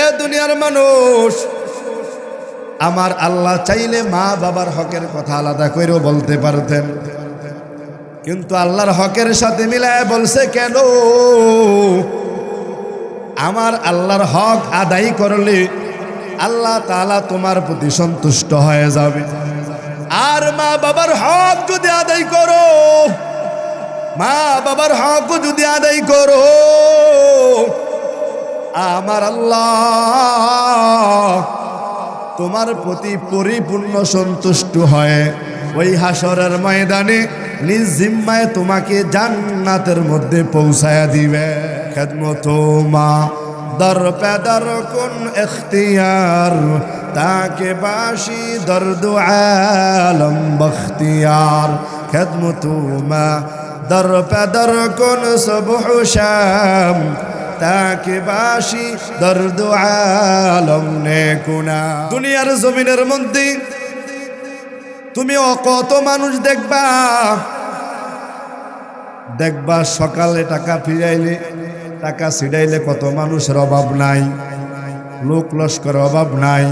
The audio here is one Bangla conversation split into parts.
এ দুনিয়ার মানুষ, আমার আল্লাহ চাইলে মা বাবার হকের কথা আলাদা করেও বলতে পারতেন। কিন্তু আল্লাহর হকের সাথে মিলায় বলছে, কেন? আমার আল্লাহর হক আদায় করলে আল্লাহ তাআলা তোমার প্রতি সন্তুষ্ট হয়ে যাবে। আর মা বাবার হক যদি আদায় করো, মা বাবার হক যদি আদায় করো আমার আল্লাহ। তোমার প্রতি পরিপূর্ণ সন্তুষ্ট হয়। ওই হাসরের ময়দানে নিজ জিম্মায় তোমাকে জান্নাতের মধ্যে পৌঁছায়া দিবে। খেদমত মা, দর পেদর কোন এখতিয়ার? তাকে বাসি দর্দ আলম বখতিয়ার। খেদমত মা, দর পেদর কোন সব তাকে বাসি দর্দ আলম নে কোনা দুনিয়ার জমিনের মধ্যে তুমি কত মানুষ দেখবা। দেখবা সকালে টাকা ফিরাইলে, টাকা ছিড়াইলে কত মানুষের অভাব নাই। লোক লস্কর অভাব নাই।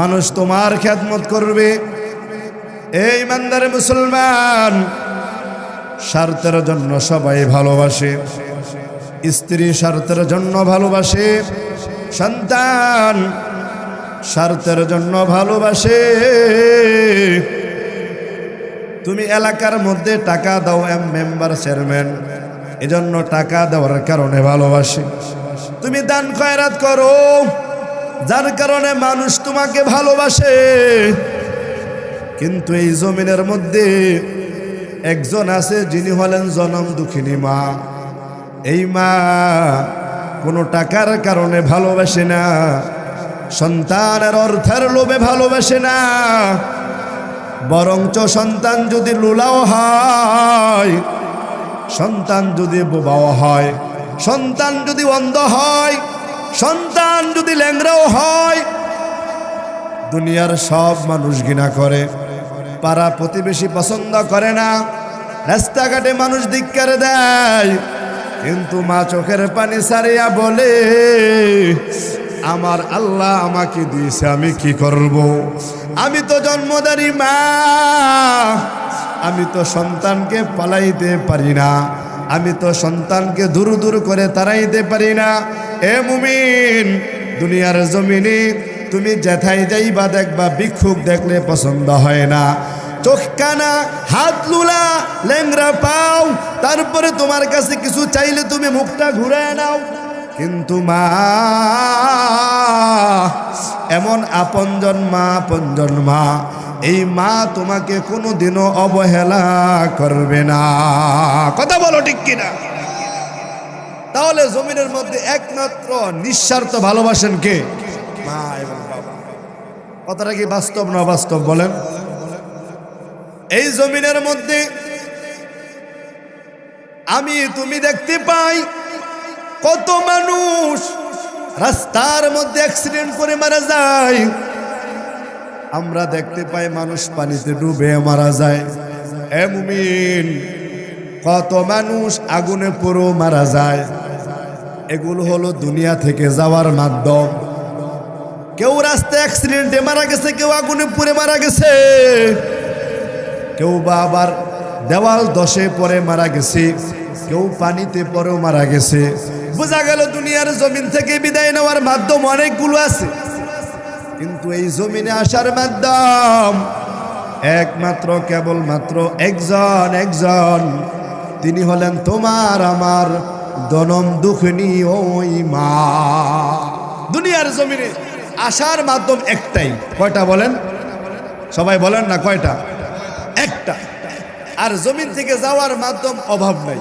মানুষ তোমার খ্যাতমত করবে। এই মান্দারে মুসলমান, স্বার্থের জন্য সবাই ভালোবাসে। স্ত্রী স্বার্থের জন্য ভালোবাসে, সন্তান স্বার্থের জন্য ভালোবাসে। তুমি এলাকার মধ্যে টাকা দাও এম মেম্বার চেয়ারম্যান, এজন্য টাকা দেওয়ার কারণে ভালোবাসে। তুমি দান খয়রাত করো, যার কারণে মানুষ তোমাকে ভালোবাসে। কিন্তু এই জমিনের মধ্যে একজন আছে, যিনি হলেন জনম দুঃখিনী মা। এই মা কোনো টাকার কারণে ভালোবাসে না, সন্তানের অর্থের লোভে ভালোবাসে না, বরঞ্চ সন্তান যদি লুলাও হয়, সন্তান যদি বোবাও হয়, সন্তান যদি অন্ধ হয়, সন্তান যদি ল্যাংরাও হয়, দুনিয়ার সব মানুষ ঘৃণা করে, পাড়া প্রতিবেশী পছন্দ করে না, রাস্তাঘাটে মানুষ ধিক্কার দেয় কিন্তু মা চোখের পানি সারিয়া বলে, আমার আল্লাহ আমাকে দিয়েছে, আমি কি করব। আমি তো জন্মদারি মা, আমি তো সন্তানকে পালাইতে পারি না, আমি তো সন্তানকে দূর দূর করে তাড়াইতে পারি না এ মুমিন, দুনিয়ার জমিনে তুমি যেথায় যাইবা দেখবা ভিক্ষুক দেখলে পছন্দ হয় না চোখ, কানা, হাত, লুলা ল্যাংরা পাও। তারপরে তোমার কাছে কিছু চাইলে তুমি মুখটা ঘুরায় নাও। কিন্তু মা, এমন আপনজন মা আপনজন মা, এই মা তোমাকে কোনোদিনও অবহেলা করবে না। কথা বলো ঠিক কিনা? তাহলে জমিনের মধ্যে একমাত্র নিঃস্বার্থ ভালোবাসেন কে? মা এবং বাবা। কথাটা কি বাস্তব না বাস্তব বলেন? এই জমিনের মধ্যে আমি তুমি দেখতে পাই কত মানুষ রাস্তার মধ্যে অ্যাক্সিডেন্ট করে মারা যায়। আমরা দেখতে পাই মানুষ পানিতে ডুবে মারা যায়। কত মানুষ আগুনে পুরো মারা যায়। এগুলো হলো দুনিয়া থেকে যাওয়ার মাধ্যম। কেউ রাস্তায় অ্যাক্সিডেন্টে মারা গেছে, কেউ আগুনে পুড়ে মারা গেছে। কেউ বা আবার দেওয়াল দশে পরে মারা গেছে, কেউ পানিতে পরেও মারা গেছে। বোঝা গেল দুনিয়ার জমিন থেকে বিদায় নেওয়ার মাধ্যম অনেকগুলো আছে। কিন্তু এই জমিনে আসার মাধ্যম একমাত্র, কেবলমাত্র একজন একজন। তিনি হলেন তোমার আমার দনম দুঃখিনী ওই মা। দুনিয়ার জমিনে আসার মাধ্যম একটাই। কয়টা বলেন? সবাই বলেন না কয়টা? একটা। আর জমিন থেকে যাওয়ার মাধ্যম অভাব নাই।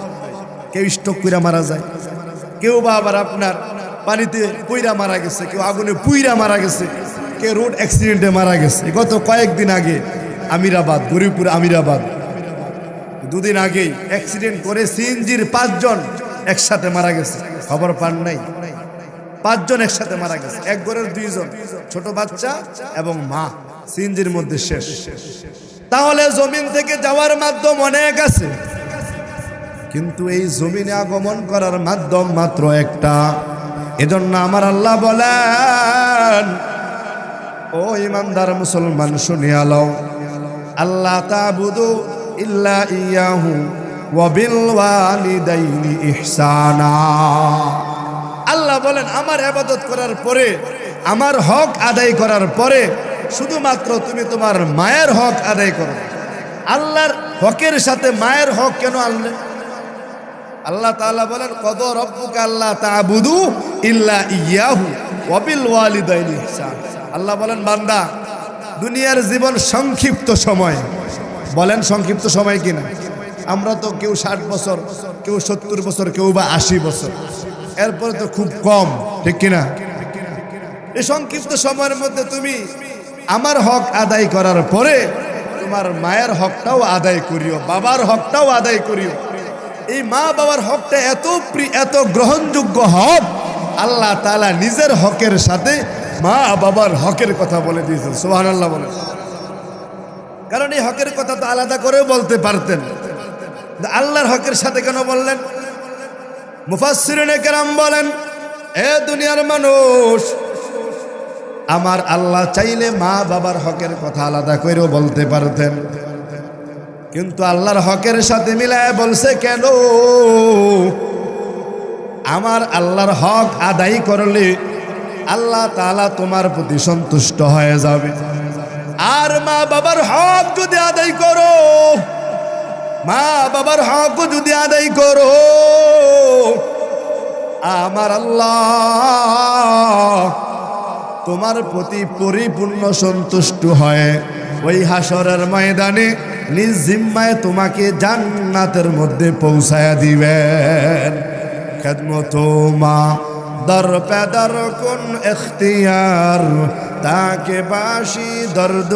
কেউ স্টক কইরা মারা যায়। কেউ বা আবার আপনার পানিতে পুইরা মারা গেছে, কেউ আগুনে পুইরা মারা গেছে, কেউ রোড অ্যাক্সিডেন্টে মারা গেছে। গত কয়েকদিন আগে আমিরাবাদ, গরিবপুর আমিরাবাদ। দুদিন আগেই অ্যাক্সিডেন্ট করে সিএনজির পাঁচজন একসাথে মারা গেছে। খবর পান নাই। পাঁচজন একসাথে মারা গেছে। এক ঘরের দুইজন, ছোট বাচ্চা এবং মা। সিএনজির মধ্যে শেষ। তাহলে জমিন থেকে যাওয়ার মাধ্যম অনেক আছে। কিন্তু এই জমিনে আগমন করার মাধ্যম মাত্র একটা। এজন্য আমার আল্লাহ বলেন, ও ইমানদার মুসলমান, শুনিয়া লও। আল্লাহ তাবুদু ইল্লা ইয়াহু আল্লাহ বলেন, আমার আবাদত করার পরে, আমার হক আদায় করার পরে শুধুমাত্র তুমি তোমার মায়ের হক আদায় করো। আল্লাহর হকের সাথে মায়ের হক কেন আনলে? আল্লাহ তাআলা বলেন, কদ রব্বুকা আল্লাহ তাবুদু ইল্লা ইয়াহু ওয়াবিল ওয়ালিদাইনি আল্লাহ বলেন, বান্দা, দুনিয়ার জীবন সংক্ষিপ্ত সময়। বলেন, সংক্ষিপ্ত সময় কিনা? আমরা তো কেউ ষাট বছর, কেউ সত্তর বছর, কেউ বা আশি বছর। এরপরে তো খুব কম, ঠিক কিনা? এই সংক্ষিপ্ত সময়ের মধ্যে তুমি আমার হক আদায় করার পরে তোমার মায়ের হকটাও আদায় করিও, বাবার হকটাও আদায় করিও। এই মা বাবার হকটা এত এত গ্রহণযোগ্য হক, আল্লাহ তাআলা নিজের হকের সাথে মা বাবার হকের কথা বলে দিয়েছেন সোহান আল্লাহ বলে। কারণ এই হকের কথা তো আলাদা করেও বলতে পারতেন। আল্লাহর হকের সাথে কেন বললেন? মুফাসসিরিনে কেরাম বলেন, এ দুনিয়ার মানুষ আমার আল্লাহ চাইলে মা বাবার হকের কথা আলাদা করেও বলতে পারতেন। কিন্তু আল্লাহর হকের সাথে মিলায় বলছে, কেন? আমার আল্লাহর হক আদায় করলে আল্লাহ তাআলা তোমার প্রতি সন্তুষ্ট হয়ে যাবে। আর মা বাবার হক যদি আদায় করো, মা বাবার হক যদি আদায় করো, আমার আল্লাহ তোমার প্রতি পরিপূর্ণ সন্তুষ্ট হয়। ওই হাসরের ময়দানে নিজ জিম্মায় তোমাকে জান্নাতের মধ্যে পৌঁছায়া দিবেন। খেদমত মা, দর পেদর কোন এখতিয়ার? তাকে বাসি দর্দ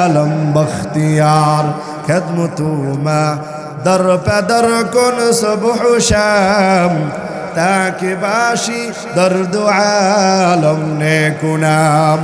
আলম বখতিয়ার। খেদমত মা, দর পেদর কোন সব শাম তাকে বাসি দর্দ আলম নে কুনাম।